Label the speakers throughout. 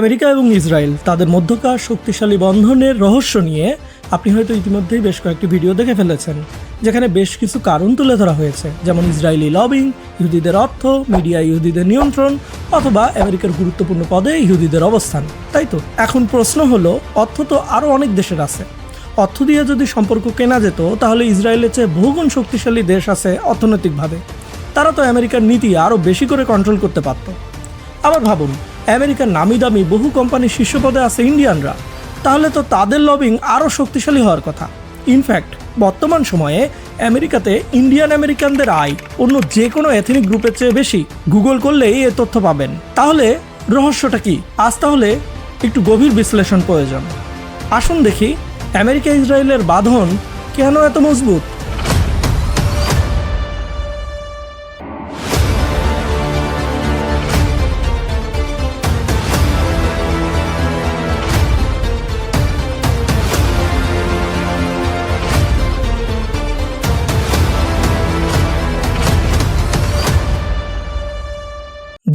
Speaker 1: America এবং Israel, তাদের মধ্যকার শক্তিশালী বন্ধনের রহস্য নিয়ে আপনি হয়তো ইতিমধ্যেই বেশ কয়েকটি ভিডিও দেখে ফেলেছেন, যেখানে বেশ কিছু কারণ তুলে ধরা হয়েছে, যেমন ইসরায়েলি লবিং, ইহুদিদের অর্থ, মিডিয়া ইহুদিদের নিয়ন্ত্রণ, অথবা আমেরিকার গুরুত্বপূর্ণ পদে ইহুদিদের অবস্থান। তাই তো? এখন প্রশ্ন হলো, অর্থ তো আরও অনেক দেশের আছে। অর্থ দিয়ে যদি সম্পর্ক কেনা যেত, তাহলে ইসরায়েলের চেয়ে বহুগুণ শক্তিশালী দেশ আছে অর্থনৈতিকভাবে। তারা তো আমেরিকার নীতি আরও বেশি করে কন্ট্রোল করতে পারত। আবার ভাবুন আমেরিকার নামি দামি বহু কোম্পানির শীর্ষ পদে আছে ইন্ডিয়ানরা। তাহলে তো তাদের লবিং আরও শক্তিশালী হওয়ার কথা। ইনফ্যাক্ট, বর্তমান সময়ে আমেরিকাতে ইন্ডিয়ান আমেরিকানদের আয় অন্য যে কোনো এথনিক গ্রুপের চেয়ে বেশি। গুগল করলেই এ তথ্য পাবেন। তাহলে রহস্যটা কি? আজ তাহলে একটু গভীর বিশ্লেষণ প্রয়োজন। আসুন দেখি আমেরিকা ইসরায়েলের বাঁধন কেন এত মজবুত?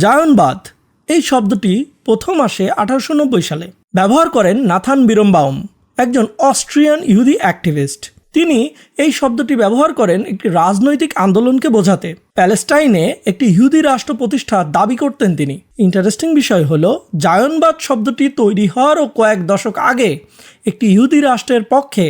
Speaker 1: জায়নবাদ, এই শব্দটি প্রথম আসে আঠারোশো নব্বই সালে। ব্যবহার করেন নাথান বিরমবাউম, একজন অস্ট্রিয়ান ইহুদি অ্যাক্টিভিস্ট। তিনি এই শব্দটি ব্যবহার করেন একটি রাজনৈতিক আন্দোলনকে বোঝাতে। প্যালেস্টাইনে একটি ইহুদি রাষ্ট্র প্রতিষ্ঠার দাবি করতেন তিনি। ইন্টারেস্টিং বিষয় হল, জায়নবাদ শব্দটি তৈরি হওয়ারও কয়েক দশক আগে একটি ইহুদি রাষ্ট্রের পক্ষে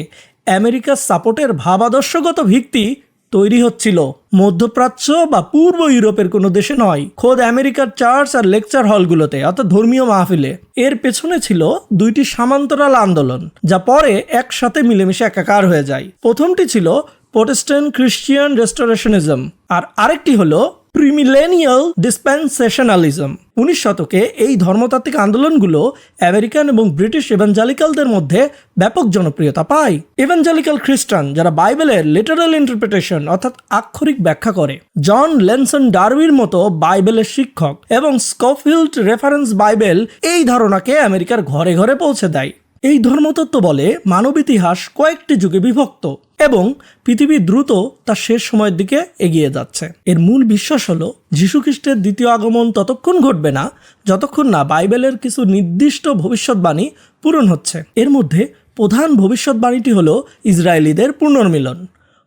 Speaker 1: আমেরিকার সাপোর্টের ভাবাদর্শগত ভিত্তি তৈরি হচ্ছিল। মধ্যপ্রাচ্য বা পূর্ব ইউরোপের কোনো দেশে নয়। খোদ আমেরিকার চার্চ আর লেকচার হলগুলোতে, অর্থাৎ ধর্মীয় মাহফিলে, এর পেছনে ছিল দুইটি সামান্তরাল আন্দোলন, যা পরে একসাথে মিলেমিশে একাকার হয়ে যায়। প্রথমটি ছিল প্রোটেস্ট্যান্ট খ্রিস্টিয়ান রেস্টোরেশনিজম আর আরেকটি হলো প্রিমিলেনিয়াল ডিসপেন্সেশনালিজম উনিশ শতকে এই ধর্মতাত্ত্বিক আন্দোলনগুলো আমেরিকান এবং ব্রিটিশ এভাঞ্জালিক্যালদের মধ্যে ব্যাপক জনপ্রিয়তা পায়। এভাঞ্জালিক্যাল খ্রিস্টান যারা বাইবেলের লিটারাল ইন্টারপ্রিটেশন অর্থাৎ আক্ষরিক ব্যাখ্যা করে। জন লেনসন ডারবির মতো বাইবেলের শিক্ষক এবং স্কফিল্ড রেফারেন্স বাইবেল এই ধারণাকে আমেরিকার ঘরে ঘরে পৌঁছে দেয়। এই ধর্মতত্ত্ব বলে মানব ইতিহাস কয়েকটি যুগে বিভক্ত এবং পৃথিবী দ্রুত তার শেষ সময়ের দিকে এগিয়ে যাচ্ছে। এর মূল বিশ্বাস হলো যীশুখ্রিস্টের দ্বিতীয় আগমন ততক্ষণ ঘটবে না, যতক্ষণ না বাইবেলের কিছু নির্দিষ্ট ভবিষ্যৎবাণী পূরণ হচ্ছে। এর মধ্যে প্রধান ভবিষ্যৎবাণীটি হল ইসরায়েলিদের পুনর্মিলন,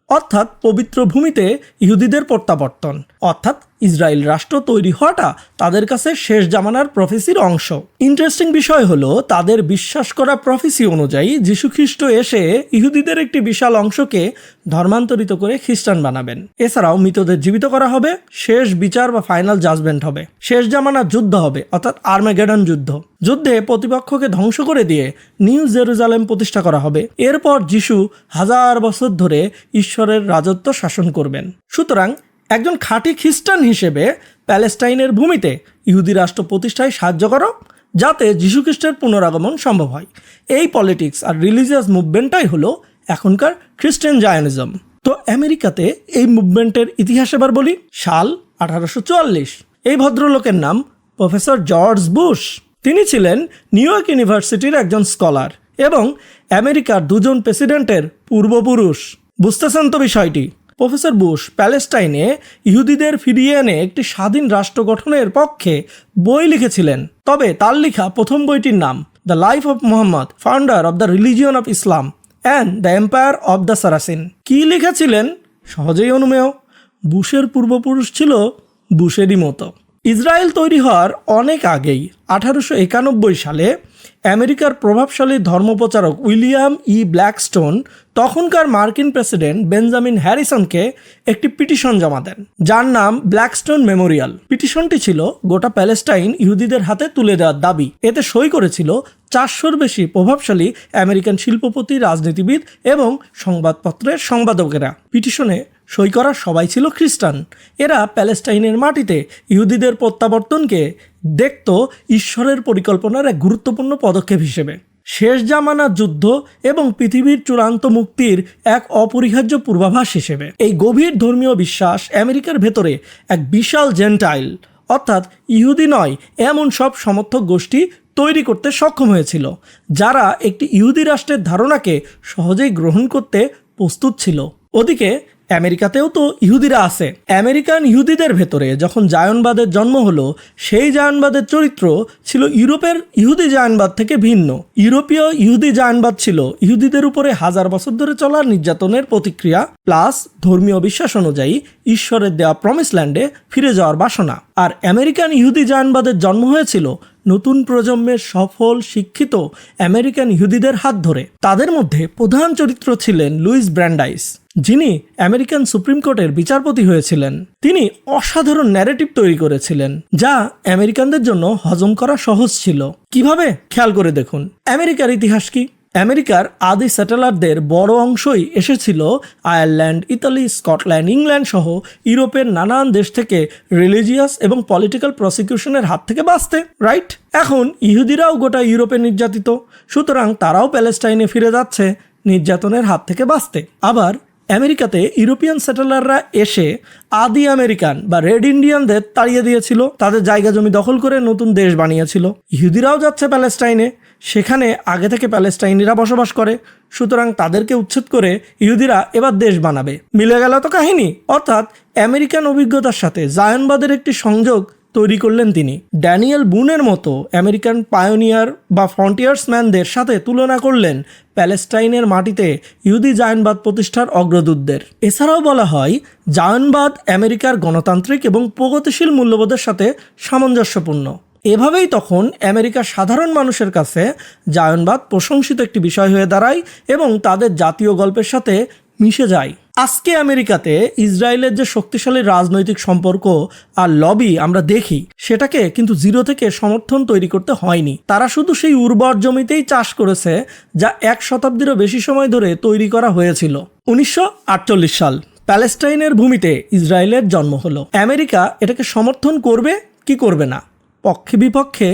Speaker 1: অর্থাৎ পবিত্র ভূমিতে ইহুদিদের প্রত্যাবর্তন, অর্থাৎ ইসরায়েল রাষ্ট্র তৈরি হওয়াটা তাদের কাছে শেষ জামানার প্রফেসির অংশ। ইন্টারেস্টিং বিষয় হলো, তাদের বিশ্বাস করা প্রফেসি অনুযায়ী যীশুখ্রিস্ট এসে ইহুদিদের একটি বিশাল অংশকে ধর্মান্তরিত করে খ্রিস্টান বানাবেন। এছাড়াও মৃতদের জীবিত করা হবে, শেষ বিচার বা ফাইনাল জাজমেন্ট হবে। শেষ জামানার যুদ্ধ হবে, অর্থাৎ আর্মেগেডন যুদ্ধ। যুদ্ধে প্রতিপক্ষকে ধ্বংস করে দিয়ে নিউ জেরুজালেম প্রতিষ্ঠা করা হবে। এরপর যিশু হাজার বছর ধরে ঈশ্বরের রাজত্ব শাসন করবেন। সুতরাং একজন খাঁটি খ্রিস্টান হিসেবে প্যালেস্টাইনের ভূমিতে ইহুদি রাষ্ট্র প্রতিষ্ঠায় সাহায্য করো, যাতে যীশুখ্রিস্টের পুনরাগমন সম্ভব হয়। এই পলিটিক্স আর রিলিজিয়াস মুভমেন্টটাই হলো এখনকার খ্রিস্টান জায়নিজম। তো আমেরিকাতে এই মুভমেন্টের ইতিহাস এবার বলি, সাল আঠারোশো চুয়াল্লিশ। এই ভদ্রলোকের নাম প্রফেসর জর্জ বুশ। তিনি ছিলেন নিউ ইয়র্ক ইউনিভার্সিটির একজন স্কলার এবং আমেরিকার দুজন প্রেসিডেন্টের পূর্বপুরুষ। বুঝতেছেন তো বিষয়টি? প্রফেসর বুশ প্যালেস্টাইনে ইহুদিদের ফিরিয়ে এনে একটি স্বাধীন রাষ্ট্র গঠনের পক্ষে বই লিখেছিলেন। তবে তার লেখা প্রথম বইটির নাম, the life of Mohammed, founder of the religion of Islam and the empire of the Saracen. কী লিখেছিলেন? সহজেই অনুমেয়। বুশের পূর্বপুরুষ ছিল বুশেরই মতো। ইসরায়েল তৈরি হওয়ার অনেক আগেই, আঠারোশো একানব্বই সালে আমেরিকার প্রভাবশালী ধর্মপ্রচারক উইলিয়াম ই ব্ল্যাকস্টোন তখনকার মার্কিন প্রেসিডেন্ট বেঞ্জামিন হ্যারিসনকে একটি পিটিশন জমা দেন, যার নাম ব্ল্যাকস্টোন মেমোরিয়াল। পিটিশনটি ছিল গোটা প্যালেস্টাইন ইহুদিদের হাতে তুলে দেওয়ার দাবি। এতে সই করেছিল চারশোর বেশি প্রভাবশালী আমেরিকান শিল্পপতি, রাজনীতিবিদ এবং সংবাদপত্রের সম্পাদকেরা। পিটিশনে সই করা সবাই ছিল খ্রিস্টান। এরা প্যালেস্টাইনের মাটিতে ইহুদিদের প্রত্যাবর্তনকে দেখত ঈশ্বরের পরিকল্পনার এক গুরুত্বপূর্ণ পদক্ষেপ হিসেবে। শেষ জামানা যুদ্ধ এবং পৃথিবীর চূড়ান্ত মুক্তির এক অপরিহার্য পূর্বাভাস হিসেবে। এই গভীর ধর্মীয় বিশ্বাস আমেরিকার ভেতরে এক বিশাল জেন্টাইল, অর্থাৎ ইহুদি নয়, এমন সব সমর্থক গোষ্ঠী তৈরি করতে সক্ষম হয়েছিল, যারা একটি ইহুদি রাষ্ট্রের ধারণাকে সহজেই গ্রহণ করতে প্রস্তুত ছিল। ওদিকে আমেরিকাতেও তো ইহুদিরা আছে। আমেরিকান ইহুদিদের ভেতরে যখন জায়নবাদের জন্ম হলো, সেই জায়নবাদের চরিত্র ছিল ইউরোপের ইহুদি জায়নবাদ থেকে ভিন্ন। ইউরোপীয় ইহুদি জায়নবাদ ছিল ইহুদিদের উপরে হাজার বছর ধরে চলা নির্যাতনের প্রতিক্রিয়া, প্লাস ধর্মীয় বিশ্বাস অনুযায়ী ঈশ্বরের দেওয়া প্রমিস ল্যান্ডে ফিরে যাওয়ার বাসনা। আর আমেরিকান ইহুদি জায়নবাদের জন্ম হয়েছিল নতুন প্রজন্মের সফল, শিক্ষিত আমেরিকান ইহুদিদের হাত ধরে। তাদের মধ্যে প্রধান চরিত্র ছিলেন লুইস ব্র্যান্ডাইস। যিনি আমেরিকান সুপ্রিম কোর্টের বিচারপতি হয়েছিলেন। তিনি অসাধারণ ন্যারেটিভ তৈরি করেছিলেন, যা আমেরিকানদের জন্য হজম করা সহজ ছিল। কীভাবে? খেয়াল করে দেখুন। আমেরিকার ইতিহাস কি? আমেরিকার আদি সেটেলারদের বড় অংশই এসেছিল আয়ারল্যান্ড, ইতালি, স্কটল্যান্ড, ইংল্যান্ড সহ ইউরোপের নানান দেশ থেকে রিলিজিয়াস এবং পলিটিক্যাল প্রসিকিউশনের হাত থেকে বাঁচতে রাইট এখন ইহুদিরাও গোটা ইউরোপে নির্যাতিত, সুতরাং তারাও প্যালেস্টাইনে ফিরে যাচ্ছে, নির্যাতনের হাত থেকে বাঁচতে। আবার আমেরিকাতে ইউরোপিয়ান সেটেলাররা এসে আদি আমেরিকান বা রেড ইন্ডিয়ানদের তাড়িয়ে দিয়েছিল। তাদের জায়গা জমি দখল করে নতুন দেশ বানিয়েছিল। ইহুদিরাও যাচ্ছে প্যালেস্টাইনে। সেখানে আগে থেকে প্যালেস্টাইনিরা বসবাস করে। সুতরাং তাদেরকে উচ্ছেদ করে ইহুদিরা এবার দেশ বানাবে। মিলে গেল তো কাহিনী। অর্থাৎ আমেরিকান অভিজ্ঞতার সাথে জায়নবাদের একটি সংযোগ তৈরি করলেন তিনি। ড্যানিয়েল বুনের মতো আমেরিকান পায়োনিয়ার বা ফ্রন্টিয়ার্সম্যানদের সাথে তুলনা করলেন প্যালেস্টাইনের মাটিতে ইহুদি জায়নবাদ প্রতিষ্ঠার অগ্রদূতদের। এছাড়াও বলা হয়, জায়নবাদ আমেরিকার গণতান্ত্রিক এবং প্রগতিশীল মূল্যবোধের সাথে সামঞ্জস্যপূর্ণ। এভাবেই তখন আমেরিকার সাধারণ মানুষের কাছে জায়নবাদ প্রশংসিত একটি বিষয় হয়ে দাঁড়ায় এবং তাদের জাতীয় গল্পের সাথে মিশে যায়। আজকে আমেরিকাতে ইসরায়েলের যে শক্তিশালী রাজনৈতিক সম্পর্ক আর লবি আমরা দেখি, সেটাকে কিন্তু জিরো থেকে সমর্থন তৈরি করতে হয়নি। তারা শুধু সেই উর্বর জমিতেই চাষ করেছে, যা এক শতাব্দীরও বেশি সময় ধরে তৈরি করা হয়েছিল। উনিশশো আটচল্লিশ সাল, প্যালেস্টাইনের ভূমিতে ইসরায়েলের জন্ম হলো। আমেরিকা এটাকে সমর্থন করবে কি করবে না? পক্ষে বিপক্ষে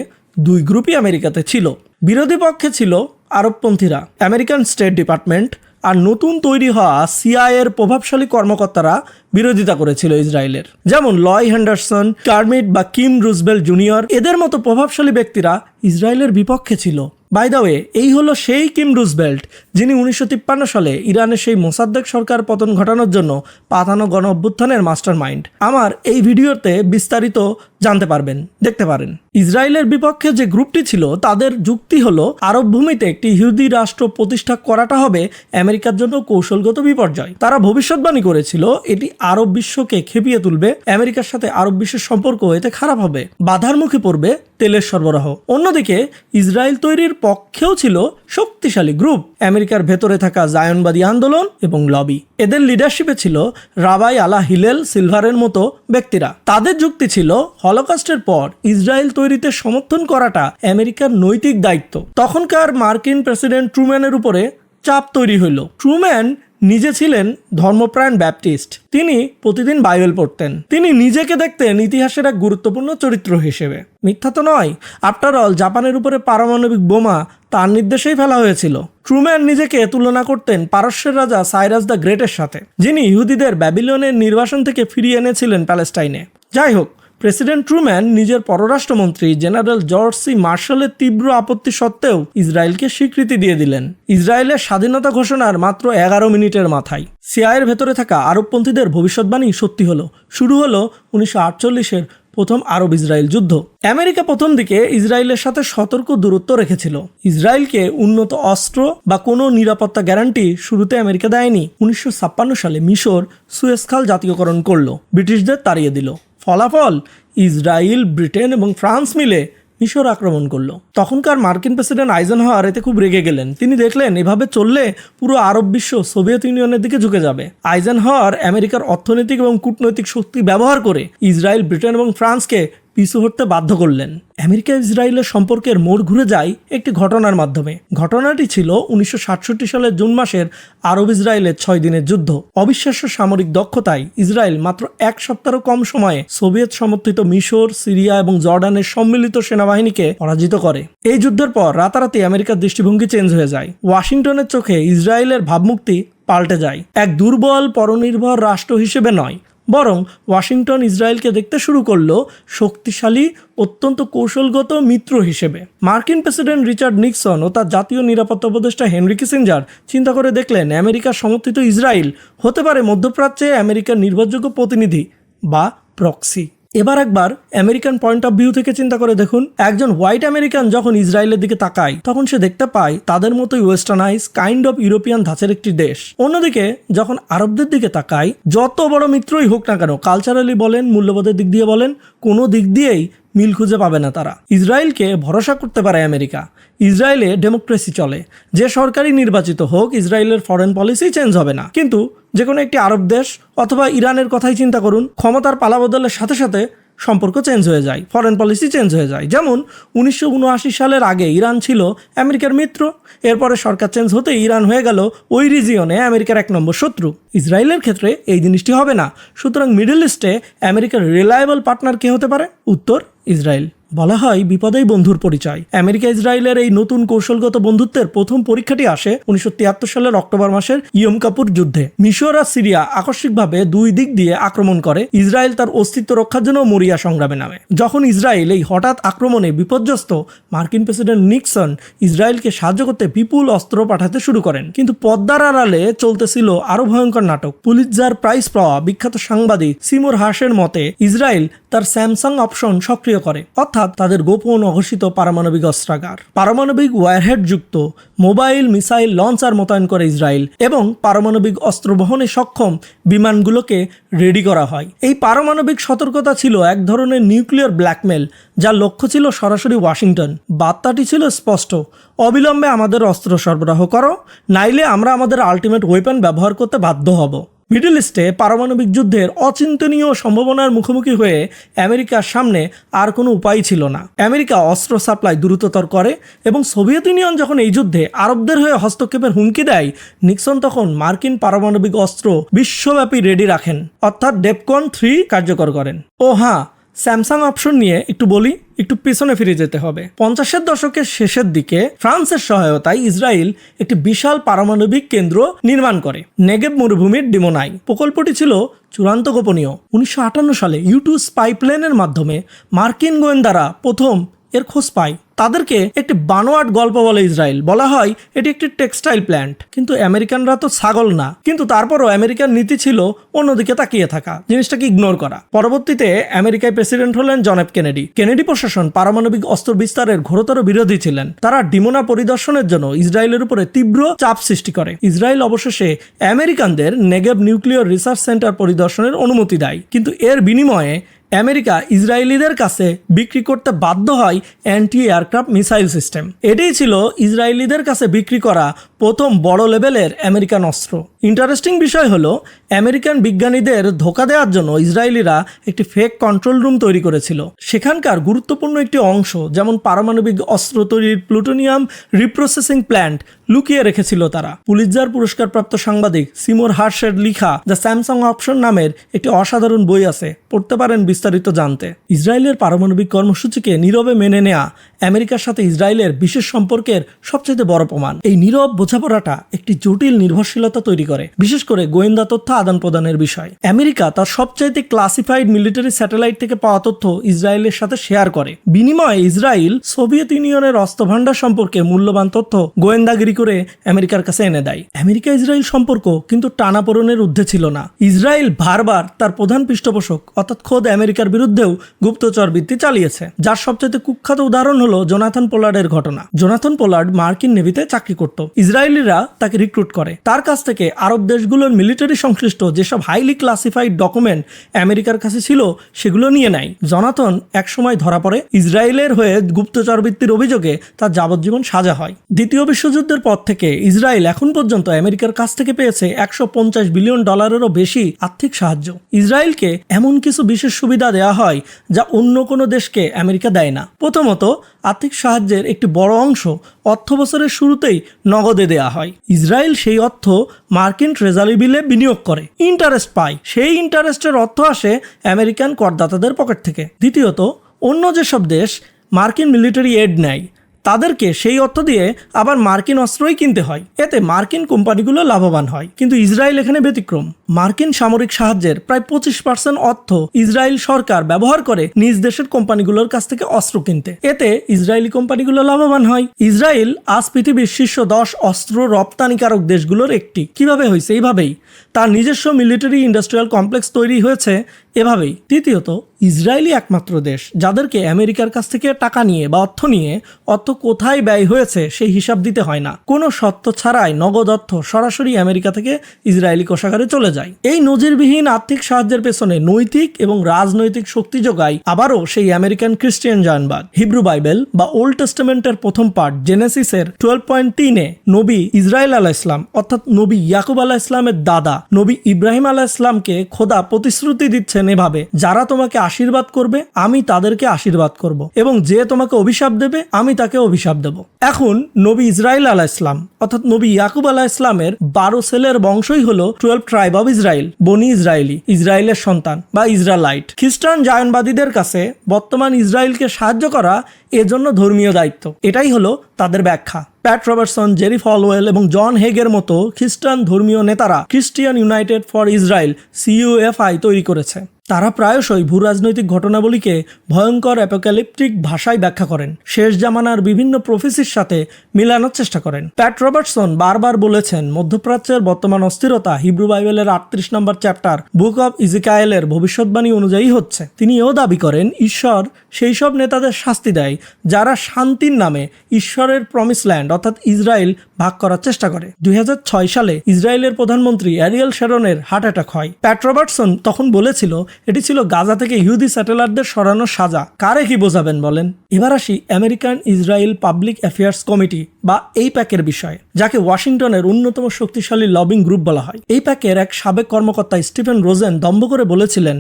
Speaker 1: দুই গ্রুপই আমেরিকাতে ছিল। বিরোধী পক্ষে ছিল আরবপন্থীরা, আমেরিকান স্টেট ডিপার্টমেন্ট আর নতুন তৈরি হওয়া সিআইয়ের প্রভাবশালী কর্মকর্তারা বিরোধিতা করেছিল ইসরায়েলের। যেমন লয় হ্যান্ডারসন কার্মিট বা কিম রুজবেল জুনিয়র, এদের মতো প্রভাবশালী ব্যক্তিরা ইসরায়েলের বিপক্ষে ছিল। বাই ওয়ে এই হলো সেই কিম রুজবেল্ট যিনি উনিশশো তিপ্পান্ন সালে ইরানের সেই মোসাদ্দেক সরকার পতন ঘটানোর জন্য পাতানো গণ অভ্যুত্থানের মাস্টার মাইন্ড আমার এই ভিডিওতে বিস্তারিত জানতে পারবেন, দেখতে পারেন। ইসরায়েলের বিপক্ষে যে গ্রুপটি ছিল, তাদের যুক্তি হলো, আরব ভূমিতে একটি ইহুদি রাষ্ট্র প্রতিষ্ঠা করাটা হবে আমেরিকার জন্য কৌশলগত বিপর্যয়। তারা ভবিষ্যৎবাণী করেছিল, এটি আরব বিশ্বকে খেপিয়ে তুলবে, আমেরিকার সাথে আরব বিশ্বের সম্পর্ক এতে খারাপ হবে। বাধার মুখে পড়বে তেলের সরবরাহ। অন্যদিকে, ইসরায়েল তৈরির পক্ষেও ছিল শক্তিশালী গ্রুপ। আমেরিকার ভেতরে থাকা জায়নবাদী আন্দোলন এবং লবি। এদের লিডারশিপে ছিল রাবাই আলা হিলেল সিলভারের মতো ব্যক্তিরা। তাদের যুক্তি ছিল, হলোকাস্টের পর ইসরায়েল তৈরিতে সমর্থন করাটা আমেরিকার নৈতিক দায়িত্ব। তখনকার মার্কিন প্রেসিডেন্ট ট্রুম্যানের উপরে চাপ তৈরি হইল। ট্রুম্যান নিজে ছিলেন ধর্মপ্রাণ ব্যাপটিস্ট। তিনি প্রতিদিন বাইবেল পড়তেন। তিনি নিজেকে দেখতেন ইতিহাসের এক গুরুত্বপূর্ণ চরিত্র হিসেবে। মিথ্যা তো নয়। আফটার অল জাপানের উপরে পারমাণবিক বোমা তার নির্দেশেই ফেলা হয়েছিল। ট্রুম্যান নিজেকে তুলনা করতেন পারস্যের রাজা সাইরাস দ্য গ্রেটের সাথে, যিনি ইহুদিদের ব্যাবিলনের নির্বাসন থেকে ফিরিয়ে এনেছিলেন প্যালেস্টাইনে। যাই হোক প্রেসিডেন্ট ট্রুম্যান নিজের পররাষ্ট্রমন্ত্রী জেনারেল জর্জ সি মার্শালের তীব্র আপত্তি সত্ত্বেও ইসরায়েলকে স্বীকৃতি দিয়ে দিলেন। ইসরায়েলের স্বাধীনতা ঘোষণার মাত্র এগারো মিনিটের মাথায়। সিআইয়ের ভেতরে থাকা আরবপন্থীদের ভবিষ্যৎবাণী সত্যি হলো। শুরু হলো উনিশশো আটচল্লিশের প্রথম আরব ইসরায়েল যুদ্ধ। আমেরিকা প্রথম দিকে ইসরায়েলের সাথে সতর্ক দূরত্ব রেখেছিল। ইসরায়েলকে উন্নত অস্ত্র বা কোনো নিরাপত্তা গ্যারান্টি শুরুতে আমেরিকা দেয়নি। উনিশশো ছাপ্পান্ন সালে মিশর সুয়েসখাল জাতীয়করণ করল। ব্রিটিশদের তাড়িয়ে দিল। ফলাফল ইসরায়েল, ব্রিটেন এবং ফ্রান্স মিলে মিশর আক্রমণ করল। তখনকার মার্কিন প্রেসিডেন্ট আইজেন হওয়ার এতে খুব রেগে গেলেন। তিনি দেখলেন, এভাবে চললে পুরো আরব বিশ্ব সোভিয়েত ইউনিয়নের দিকে ঝুঁকে যাবে। আইজেন হওয়ার আমেরিকার অর্থনৈতিক এবং কূটনৈতিক শক্তি ব্যবহার করে ইসরায়েল, ব্রিটেন এবং ফ্রান্সকে পিছু হটতে বাধ্য করলেন। আমেরিকা ইসরায়েলের সম্পর্কের মোড় ঘুরে যায় একটি ঘটনার মাধ্যমে। ঘটনাটি ছিল উনিশশো সাতষট্টি সালের জুন মাসের আরব ইসরায়েলের ছয় দিনের যুদ্ধ। অবিশ্বাস্য সামরিক দক্ষতায় ইসরায়েল মাত্র এক সপ্তাহ কম সময়ে সোভিয়েত সমর্থিত মিশর, সিরিয়া এবং জর্ডানের সম্মিলিত সেনাবাহিনীকে পরাজিত করে। এই যুদ্ধের পর রাতারাতি আমেরিকার দৃষ্টিভঙ্গি চেঞ্জ হয়ে যায়। ওয়াশিংটনের চোখে ইসরায়েলের ভাবমুক্তি পাল্টে যায়। এক দুর্বল পরনির্ভর রাষ্ট্র হিসেবে নয় বরং ওয়াশিংটন ইসরায়েলকে দেখতে শুরু করল শক্তিশালী, অত্যন্ত কৌশলগত মিত্র হিসেবে। মার্কিন প্রেসিডেন্ট রিচার্ড নিক্সন ও তার জাতীয় নিরাপত্তা উপদেষ্টা হেনরি কিসিঞ্জার চিন্তা করে দেখলেন আমেরিকার সমর্থিত ইসরায়েল হতে পারে মধ্যপ্রাচ্যে আমেরিকার নির্ভরযোগ্য প্রতিনিধি বা প্রক্সি। এবার একবার আমেরিকান পয়েন্ট অফ ভিউ থেকে চিন্তা করে দেখুন। একজন হোয়াইট আমেরিকান যখন ইসরায়েলের দিকে তাকায়, তখন সে দেখতে পায়, তাদের মতোই ওয়েস্টার্নাইজ কাইন্ড অফ ইউরোপিয়ান ধাঁচের একটি দেশ। অন্যদিকে, যখন আরবদের দিকে তাকায়, যত বড় মিত্রই হোক না কেন কালচারালি বলেন, মূল্যবোধের দিক দিয়ে বলেন, কোনো দিক দিয়েই মিল খুঁজে পাবে না তারা। ইসরায়েলকে ভরসা করতে পারে আমেরিকা। ইসরায়েলে ডেমোক্রেসি চলে। যে সরকারই নির্বাচিত হোক, ইসরায়েলের ফরেন পলিসি চেঞ্জ হবে না। কিন্তু যে কোনো একটি আরব দেশ অথবা ইরানের কথাই চিন্তা করুন। ক্ষমতার পালাবদলের সাথে সাথে সম্পর্ক চেঞ্জ হয়ে যায় ফরেন পলিসি চেঞ্জ হয়ে যায়। যেমন, উনিশশো উনআশি সালের আগে ইরান ছিল আমেরিকার মিত্র, এরপরে সরকার চেঞ্জ হতে ইরান হয়ে গেল ওই রিজিয়নে আমেরিকার এক নম্বর শত্রু। ইসরায়েলের ক্ষেত্রে এই জিনিসটি হবে না, সুতরাং মিডল ইস্টে আমেরিকার রিলায়েবল পার্টনার কে হতে পারে? উত্তর, ইসরায়েল। বলা হয় বিপদেই বন্ধুর পরিচয়। আমেরিকা ইসরায়েলের এই নতুন কৌশলগত বন্ধুত্বের প্রথম পরীক্ষাটি আসে উনিশশো তিয়াত্তর সালের অক্টোবর মাসের ইয়ম কাপুর যুদ্ধে। মিশর আর সিরিয়া আকস্মিকভাবে দুই দিক দিয়ে আক্রমণ করে, ইসরায়েল তার অস্তিত্ব রক্ষার জন্য মরিয়া সংগ্রামে নামে। যখন ইসরায়েল এই হঠাৎ আক্রমণে বিপর্যস্ত, মার্কিন প্রেসিডেন্ট নিক্সন ইসরায়েলকে সাহায্য করতে বিপুল অস্ত্র পাঠাতে শুরু করেন। কিন্তু পদ্মার আড়ালে চলতেছিল আরও ভয়ঙ্কর নাটক। পুলিৎজার প্রাইজ পাওয়া বিখ্যাত সাংবাদিক সিমোর হাসের মতে, ইসরায়েল তার স্যামসাং অপশন সক্রিয় করে। অর্থাৎ তাদের গোপন অঘোষিত পারমাণবিক অস্ত্রাগার। পারমাণবিক ওয়ারহেড যুক্ত মোবাইল মিসাইল লঞ্চার মোতায়েন করে ইসরায়েল এবং পারমাণবিক অস্ত্র বহনে সক্ষম বিমানগুলোকে রেডি করা হয়। এই পারমাণবিক সতর্কতা ছিল এক ধরনের নিউক্লিয়ার ব্ল্যাকমেল যার লক্ষ্য ছিল সরাসরি ওয়াশিংটন। বার্তাটি ছিল স্পষ্ট, অবিলম্বে আমাদের অস্ত্র সরবরাহ করো, নাইলে আমরা আমাদের আলটিমেট ওয়েপন ব্যবহার করতে বাধ্য হব। মিডল ইস্টে পারমাণবিক যুদ্ধের অচিন্তনীয় সম্ভাবনার মুখোমুখি হয়ে আমেরিকার সামনে আর কোনো উপায় ছিল না। আমেরিকা অস্ত্র সাপ্লাই দ্রুততর করে এবং সোভিয়েত ইউনিয়ন যখন এই যুদ্ধে আরবদের হয়ে হস্তক্ষেপের হুমকি দেয়, নিক্সন তখন মার্কিন পারমাণবিক অস্ত্র বিশ্বব্যাপী রেডি রাখেন, অর্থাৎ ডেপকন থ্রি কার্যকর করেন। ও হ্যাঁ স্যামসাং অপশন নিয়ে একটু বলি, একটু পিছনে ফিরে যেতে হবে। পঞ্চাশের দশকের শেষের দিকে ফ্রান্সের সহায়তায় ইসরায়েল একটি বিশাল পারমাণবিক কেন্দ্র নির্মাণ করে, নেগেব মরুভূমির ডিমোনাই। প্রকল্পটি ছিল চূড়ান্ত গোপনীয়। উনিশশো আটান্ন সালে ইউটিউব স্পাইপ্লেনের মাধ্যমে মার্কিন গোয়েন্দারা প্রথম এর খোঁজ পায়। তাদেরকে একটি বানোয়াট গল্প বলে ইসরায়েল। বলা হয়, এটি একটি টেক্সটাইল প্ল্যান্ট। কিন্তু আমেরিকানরা তো ছাগল না। কিন্তু তারপরও আমেরিকার নীতি ছিল অন্যদিকে তাকিয়ে থাকা, জিনিসটাকে ইগনোর করা। পরবর্তীতে আমেরিকায় প্রেসিডেন্ট হলেন জন এফ কেনেডি। কেনেডি প্রশাসন পারমাণবিক অস্ত্র বিস্তারের ঘোরতর বিরোধী ছিলেন। তারা ডিমোনা পরিদর্শনের জন্য ইসরায়েলের উপরে তীব্র চাপ সৃষ্টি করে। ইসরায়েল অবশেষে আমেরিকানদের নেগেব নিউক্লিয়ার রিসার্চ সেন্টার পরিদর্শনের অনুমতি দেয়। কিন্তু এর বিনিময়ে আমেরিকা ইসরায়েলিদের কাছে বিক্রি করতে বাধ্য হয় অ্যান্টি এয়ারক্রাফট মিসাইল সিস্টেম। এটাই ছিল ইসরায়েলিদের কাছে বিক্রি করা প্রথম বড় লেভেলের আমেরিকান অস্ত্র। ইন্টারেস্টিং বিষয় হলো, আমেরিকান বিজ্ঞানীদের ধোকা দেওয়ার জন্য ইসরায়েলিরা একটি ফেক কন্ট্রোল রুম তৈরি করেছিল। সেখানকার গুরুত্বপূর্ণ একটি অংশ, যেমন পারমাণবিক অস্ত্র তৈরির প্লুটোনিয়াম রিপ্রসেসিং প্ল্যান্ট লুকিয়ে রেখেছিল তারা। পুলিৎজার পুরস্কারপ্রাপ্ত সাংবাদিক সিমোর হার্শের লিখা দ্য স্যামসাং অপশন নামের একটি অসাধারণ বই আছে। পড়তে পারেন বিস্তারিত জানতে। ইসরায়েলের পারমাণবিক কর্মসূচিকে নীরবে মেনে নেয়া আমেরিকার সাথে ইসরায়েলের বিশেষ সম্পর্কের সবচেয়ে বড় প্রমাণ। এই নীরব বোঝাপড়াটা একটি জটিল নির্ভরশীলতা তৈরি করে, বিশেষ করে গোয়েন্দা তথ্য আদান প্রদানের বিষয়। আমেরিকা তার সবচাইতে ক্লাসিফাইড মিলিটারি স্যাটেলাইট থেকে পাওয়া তথ্য ইসরায়েলের সাথে শেয়ার করে। বিনিময়ে ইসরায়েল সোভিয়েত ইউনিয়নের অস্ত্রভাণ্ডার সম্পর্কে মূল্যবান তথ্য গোয়েন্দাগিরি করে আমেরিকার কাছে এনে দেয়। আমেরিকা ইসরায়েল সম্পর্ক কিন্তু টানাপোড়নের ঊর্ধ্বে ছিল না। ইসরায়েল বারবার তার প্রধান পৃষ্ঠপোষক, অর্থাৎ খোদ আমেরিকার বিরুদ্ধেও গুপ্তচর বৃত্তি চালিয়েছে, যার সবচেয়ে কুখ্যাত উদাহরণ হলো জোনাথন পোলার্ডের ঘটনা। জোনাথন পোলার্ড মার্কিন নেভিতে চাকরি করত। ইসরায়েলিরা তাকে রিক্রুট করে। তার কাছ থেকে আরব দেশগুলোর মিলিটারি সংশ্লিষ্ট যেসব হাইলি ক্লাসিফাইড ডকুমেন্ট আমেরিকার কাছে ছিল, সেগুলো নিয়ে নেয়। জনাথন একসময় ধরা পড়ে ইসরায়েলের হয়ে গুপ্তচর বৃত্তির অভিযোগে তার যাবজ্জীবন সাজা হয়। দ্বিতীয় বিশ্বযুদ্ধের পর থেকে ইসরায়েল এখন পর্যন্ত আমেরিকার কাছ থেকে পেয়েছে একশো পঞ্চাশ বিলিয়ন ডলারেরও বেশি আর্থিক সাহায্য। ইসরায়েলকে এমন কিছু বিশেষ সুবিধা দেওয়া হয় যা অন্য কোনো দেশকে আমেরিকা দেয় না। প্রথমত, আর্থিক সাহায্যের একটি বড় অংশ অর্থ বছরের শুরুতেই নগদে দেয়া হয়। ইসরায়েল সেই অর্থ মার্কিন ট্রেজারি বিলে বিনিয়োগ করে। ইন্টারেস্ট পায়। সেই ইন্টারেস্টের অর্থ আসে আমেরিকান করদাতাদের পকেট থেকে। দ্বিতীয়ত, অন্য যেসব দেশ মার্কিন মিলিটারি এড নেয়, তাদেরকে সেই অর্থ দিয়ে আবার মার্কিন অস্ত্রই কিনতে হয়। এতে মার্কিন কোম্পানিগুলো লাভবান হয়। কিন্তু ইসরায়েল এখানে ব্যতিক্রম। মার্কিন সামরিক সাহায্যের প্রায় পঁচিশ পার্সেন্ট অর্থ ইসরায়েল সরকার ব্যবহার করে নিজ দেশের কোম্পানিগুলোর কাছ থেকে অস্ত্র কিনতে। এতে ইসরায়েলি কোম্পানিগুলো লাভবান হয়। ইসরায়েল আজ পৃথিবীর শীর্ষ দশ অস্ত্র রপ্তানিকারক দেশগুলোর একটি। কীভাবে হয়েছে এইভাবেই? তার নিজস্ব মিলিটারি ইন্ডাস্ট্রিয়াল কমপ্লেক্স তৈরি হয়েছে এভাবেই। তৃতীয়ত, ইসরায়েলই একমাত্র দেশ, যাদেরকে আমেরিকার কাছ থেকে টাকা নিয়ে বা অর্থ নিয়ে অর্থ কোথায় ব্যয় হয়েছে সেই হিসাব দিতে হয় না। কোনো সত্য ছাড়াই নগদ অর্থ সরাসরি আমেরিকা থেকে ইসরায়েলি কোষাগারে চলে যায়। এই নজিরবিহীন আর্থিক সাহায্যের পেছনে নৈতিক এবং রাজনৈতিক শক্তি যোগায় আবারও সেই আমেরিকান খ্রিস্টিয়ান জায়নবাদ হিব্রু বাইবেল বা ওল্ড টেস্টামেন্টের প্রথম পার্ট জেনেসিসের টুয়েলভ পয়েন্ট তিনে নবী ইসরায়েল আলাহ ইসলাম অর্থাৎ নবী ইয়াকুব আলাহ ইসলামের দাদা, নবী ইব্রাহিম আলাহ ইসলামকে খোদা প্রতিশ্রুতি দিচ্ছেন এভাবে, যারা তোমাকে আশীর্বাদ করবে, আমি তাদেরকে আশীর্বাদ করব এবং যে তোমাকে অভিশাপ দেবে, আমি তাকে অভিশাপ দেব। এখন নবী ইসরায়েল আলাহ ইসলাম অর্থাৎ নবী ইয়াকুব আলাহ ইসলামের বারো ছেলের বংশই হলো টুয়েলভ ট্রাইব অব ইসরায়েল বনি ইসরায়েলি ইসরায়েলের সন্তান বা ইসরায়েলাইট। খ্রিস্টান জায়নবাদীদের কাছে বর্তমান ইসরায়েলকে সাহায্য করা এজন্য ধর্মীয় দায়িত্ব। এটাই হলো তাদের ব্যাখ্যা। প্যাট রবার্টসন, জেরি ফলওয়েল এবং জন হেগের মতো খ্রিস্টান ধর্মীয় নেতারা Christian united for Israel, CUFI, তৈরি করেছে। তারা প্রায়শই ভূ রাজনৈতিক ঘটনাবলীকে ভয়ঙ্কর অ্যাপোক্যালিপটিক ভাষায় ব্যাখ্যা করেন। শেষ জামানার বিভিন্ন প্রফেসির সাথে মিলানোর চেষ্টা করেন। প্যাট রবার্টসন বারবার বলেছেন, মধ্যপ্রাচ্যের বর্তমান অস্থিরতা হিব্রু বাইবেলের আটত্রিশ নম্বর চ্যাপ্টার, বুক অব ইজিকায়েলের ভবিষ্যৎবাণী অনুযায়ী হচ্ছে। তিনি এও দাবি করেন, ঈশ্বর সেই সব নেতাদের শাস্তি দেয়। যারা শান্তির নামে ঈশ্বরের প্রমিস ল্যান্ড অর্থাৎ ইসরায়েল ভাগ করার চেষ্টা করে। দুই হাজার ছয় সালে ইসরায়েলের প্রধানমন্ত্রী অ্যারিয়েল শেরনের হার্ট অ্যাটাক হয়। প্যাট রবার্টসন তখন বলেছিল, এটি ছিল গাজা থেকে ইহুদি স্যাটেলারদের সরানোর সাজা। কারে কি বোঝাবেন বলেন? এবার আসি American Israel public affairs committee বা এই প্যাকের বিষয়ে, যাকে ওয়াশিংটনের অন্যতম শক্তিশালী লবিং গ্রুপ বলা হয়। এই প্যাকের এক সাবেক কর্মকর্তা স্টিফেন রোজেন দম্ভ করে বলেছিলেন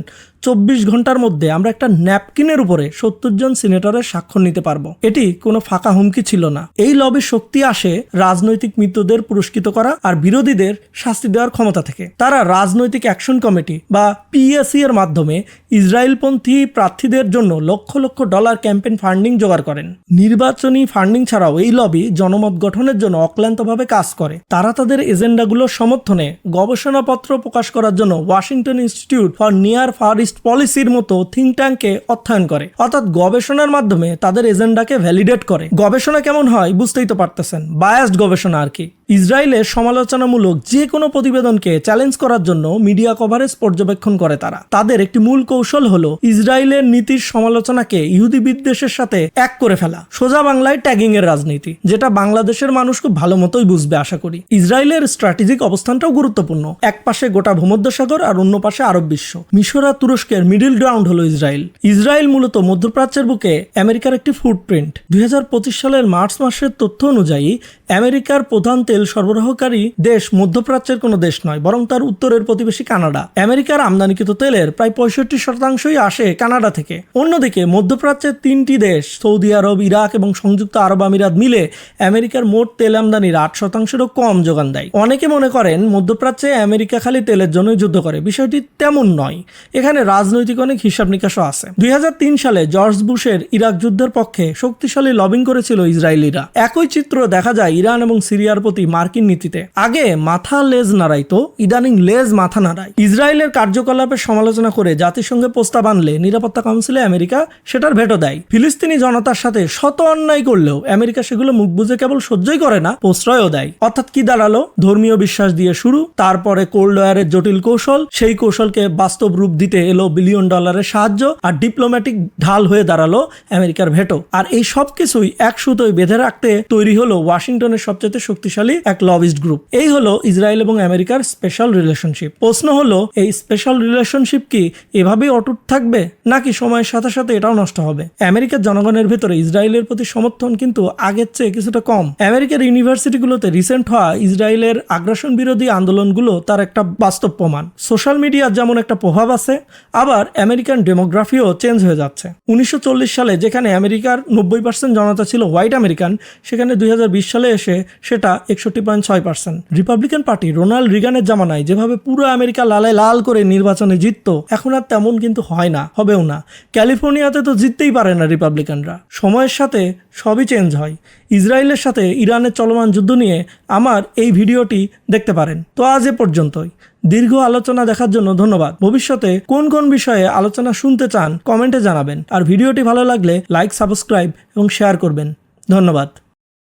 Speaker 1: চব্বিশ ঘণ্টার মধ্যে আমরা একটা ন্যাপকিনের উপরে সত্তর জন সিনেটরের স্বাক্ষর নিতে পারব। এটি কোনো ফাঁকা হুমকি ছিল না। এই লবির শক্তি আসে রাজনৈতিক মৃত্যুদের পুরস্কৃত করা আর বিরোধীদের শাস্তি দেওয়ার ক্ষমতা থেকে। তারা রাজনৈতিক অ্যাকশন কমিটি বা পিএসসি এর মাধ্যমে ইসরায়েলপন্থী প্রার্থীদের জন্য lakh lakh dollar campaign funding জোগাড় করেন। নির্বাচনী ফান্ডিং ছাড়াও এই লবি জনমত গঠনের জন্য অক্লান্তভাবে কাজ করে। তারা তাদের এজেন্ডাগুলোর সমর্থনে গবেষণাপত্র প্রকাশ করার জন্য Washington institute for near far east পলিসির মতো থিঙ্ক ট্যাঙ্কে অর্থায়ন করে। অর্থাৎ গবেষণার মাধ্যমে তাদের এজেন্ডাকে ভ্যালিডেট করে। গবেষণা কেমন হয় বুঝতেই তো পারতেছেন। বায়াসড গবেষণা আর কি। ইসরায়েলের সমালোচনামূলক যে কোনো প্রতিবেদনকে চ্যালেঞ্জ করার জন্য মিডিয়া কভারেজ পর্যবেক্ষণ করে তারা। তাদের একটি মূল কৌশল হলো ইসরায়েলের নীতির সমালোচনাকে ইহুদি বিদ্বেষের সাথে এক করে ফেলা। সোজা বাংলায় ট্যাগিং এর রাজনীতি, যেটা বাংলাদেশের মানুষ খুব ভালো মতোই বুঝবে, আশা করি। ইসরায়েলের স্ট্র্যাটেজিক অবস্থানটাও গুরুত্বপূর্ণ। এক পাশে গোটা ভূমধ্যসাগর আর অন্য পাশে আরব বিশ্ব। মিশর তুরস্কের মিডিল গ্রাউন্ড হলো ইসরায়েল। ইসরায়েল মূলত মধ্যপ্রাচ্যের বুকে আমেরিকার একটি ফুটপ্রিন্ট দুই হাজার পঁচিশ সালের মার্চ মাসের তথ্য অনুযায়ী আমেরিকার প্রধান সরবরাহকারী দেশ মধ্যপ্রাচ্যের কোনো দেশ নয়, বরং তার উত্তরের প্রতিবেশী কানাডা। আমেরিকার আমদানিকৃত তেলের প্রায় পঁয়ষট্টি শতাংশই আসে কানাডা থেকে। অন্যদিকে, মধ্যপ্রাচ্যের তিনটি দেশ, সৌদি আরব, ইরাক এবং সংযুক্ত আরব আমিরাত মিলে আমেরিকার মোট তেল আমদানির আট শতাংশেরও কম যোগান দেয়। অনেকে মনে করেন, মধ্যপ্রাচ্যে আমেরিকা খালি তেলের জন্যই যুদ্ধ করে, বিষয়টি তেমন নয়। এখানে রাজনৈতিক অনেক হিসাব নিকাশও আছে। দুই হাজার তিন সালে জর্জ বুশের ইরাক যুদ্ধের পক্ষে শক্তিশালী লবিং করেছিল ইসরায়েলিরা। একই চিত্র দেখা যায় ইরান এবং সিরিয়ার প্রতি মার্কিন নীতিতে। আগে মাথা লেজ নাড়াইতো ইদানিং লেজ মাথা নাড়ায় ইসরায়েলের কার্যকলাপের সমালোচনা করে জাতিসংঘে প্রস্তাব আনলে নিরাপত্তা কাউন্সিলে আমেরিকা সেটার ভেটো দেয়। ফিলিস্তিনি জনতার সাথে শত অন্যায় করলেও আমেরিকা সেগুলো মুখ বুঝে কেবল সহ্যই করে না, প্রশ্রয়ও দেয়। অর্থাৎ কি দাঁড়াল? ধর্মীয় বিশ্বাস দিয়ে শুরু, তারপরে কোল্ড ওয়ারের জটিল কৌশল, সেই কৌশলকে বাস্তব রূপ দিতে এলো বিলিয়ন ডলারের সাহায্য আর ডিপ্লোম্যাটিক ঢাল হয়ে দাঁড়াল আমেরিকার ভেটো। আর এই সব কিছুই এক সুতোয় বেঁধে রাখতে তৈরি হলো ওয়াশিংটনের সবচেয়ে শক্তিশালী এক লবিস্ট গ্রুপ এই হলো ইসরায়েল এবং আমেরিকার স্পেশাল রিলেশনশিপ প্রশ্ন হলো, এই স্পেশাল রিলেশনশিপ কি এভাবেই অটুট থাকবে, নাকি সময়ের সাথে সাথে এটাও নষ্ট হবে? আমেরিকার জনগণের ভেতরে ইসরায়েলের প্রতি সমর্থন কিন্তু আগের চেয়ে কিছুটা কম। আমেরিকার ইউনিভার্সিটিগুলোতে রিসেন্ট হওয়া ইসরায়েলের আগ্রাসন বিরোধী আন্দোলনগুলো তার একটা বাস্তব প্রমাণ। সোশ্যাল মিডিয়ার যেমন একটা প্রভাব আছে, আবার আমেরিকান ডেমোগ্রাফিও চেঞ্জ হয়ে যাচ্ছে। উনিশশো চল্লিশ সালে যেখানে আমেরিকার নব্বই পার্সেন্ট জনতা ছিল হোয়াইট আমেরিকান সেখানে দুই হাজার বিশ সালে এসে সেটা একশো একষট্টি পয়েন্ট ছয় পার্সেন্ট রিপাবলিকান পার্টি রোনাল্ড রিগানের জামানায় যেভাবে পুরো আমেরিকা লালে লাল করে নির্বাচনে জিততো, এখন আর তেমন কিন্তু হয় না, হবেও না। ক্যালিফোর্নিয়াতে তো জিততেই পারে না রিপাবলিকানরা সময়ের সাথে সবই চেঞ্জ হয়। ইসরায়েলের সাথে ইরানের চলমান যুদ্ধ নিয়ে আমার এই ভিডিওটি দেখতে পারেন। তো আজ এ পর্যন্তই। দীর্ঘ আলোচনা দেখার জন্য ধন্যবাদ। ভবিষ্যতে কোন কোন বিষয়ে আলোচনা শুনতে চান, কমেন্টে জানাবেন। আর ভিডিওটি ভালো লাগলে লাইক, সাবস্ক্রাইব এবং শেয়ার করবেন। ধন্যবাদ।